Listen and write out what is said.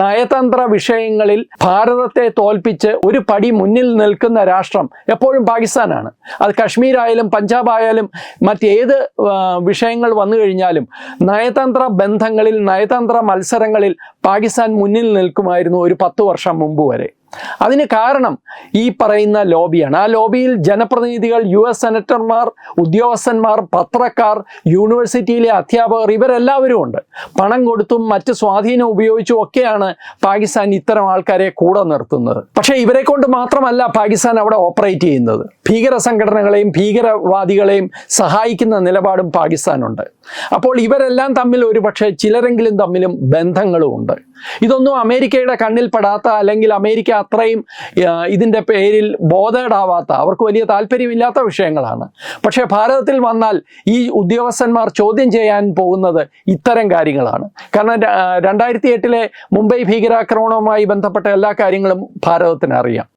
നയതന്ത്ര വിഷയങ്ങളിൽ ഭാരതത്തെ തോൽപ്പിച്ച് ഒരു പടി മുന്നിൽ നിൽക്കുന്ന രാഷ്ട്രം എപ്പോഴും പാകിസ്ഥാനാണ്. അത് കശ്മീരായാലും പഞ്ചാബ് ആയാലും മറ്റേത് വിഷയങ്ങൾ വന്നു കഴിഞ്ഞാലും നയതന്ത്ര ബന്ധങ്ങളിൽ നയതന്ത്ര മത്സരങ്ങളിൽ പാകിസ്ഥാൻ മുന്നിൽ നിൽക്കുമായിരുന്നു ഒരു പത്ത് വർഷം മുമ്പ് വരെ. അതിന് കാരണം ഈ പറയുന്ന ലോബിയാണ്. ആ ലോബിയിൽ ജനപ്രതിനിധികൾ യു എസ് സെനറ്റർമാർ ഉദ്യോഗസ്ഥന്മാർ പത്രക്കാർ യൂണിവേഴ്സിറ്റിയിലെ അധ്യാപകർ ഇവരെല്ലാവരും ഉണ്ട്. പണം കൊടുത്തും മറ്റ് സ്വാധീനം ഉപയോഗിച്ചും ഒക്കെയാണ് പാകിസ്ഥാൻ ഇത്തരം ആൾക്കാരെ കൂടെ നിർത്തുന്നത്. പക്ഷേ ഇവരെ കൊണ്ട് മാത്രമല്ല പാകിസ്ഥാൻ അവിടെ ഓപ്പറേറ്റ് ചെയ്യുന്നത്. ഭീകര സംഘടനകളെയും ഭീകരവാദികളെയും സഹായിക്കുന്ന നിലപാടും പാകിസ്ഥാനുണ്ട്. അപ്പോൾ ഇവരെല്ലാം തമ്മിൽ ഒരുപക്ഷെ ചിലരെങ്കിലും തമ്മിലും ബന്ധങ്ങളും ഉണ്ട് ഇതൊന്നും അമേരിക്കയുടെ കണ്ണിൽപ്പെടാത്ത അല്ലെങ്കിൽ അമേരിക്ക അത്രയും ഇതിന്റെ പേരിൽ ബോധേഡാവാത്ത അവർക്ക് വലിയ താല്പര്യമില്ലാത്ത വിഷയങ്ങളാണ്. പക്ഷേ ഭാരതത്തിൽ വന്നാൽ ഈ ഉദ്യോഗസ്ഥന്മാർ ചോദ്യം ചെയ്യാൻ പോകുന്നത് ഇത്തരം കാര്യങ്ങളാണ്. കാരണം രണ്ടായിരത്തി എട്ടിലെ മുംബൈ ഭീകരാക്രമണവുമായി ബന്ധപ്പെട്ട എല്ലാ കാര്യങ്ങളും ഭാരതത്തിന് അറിയാം.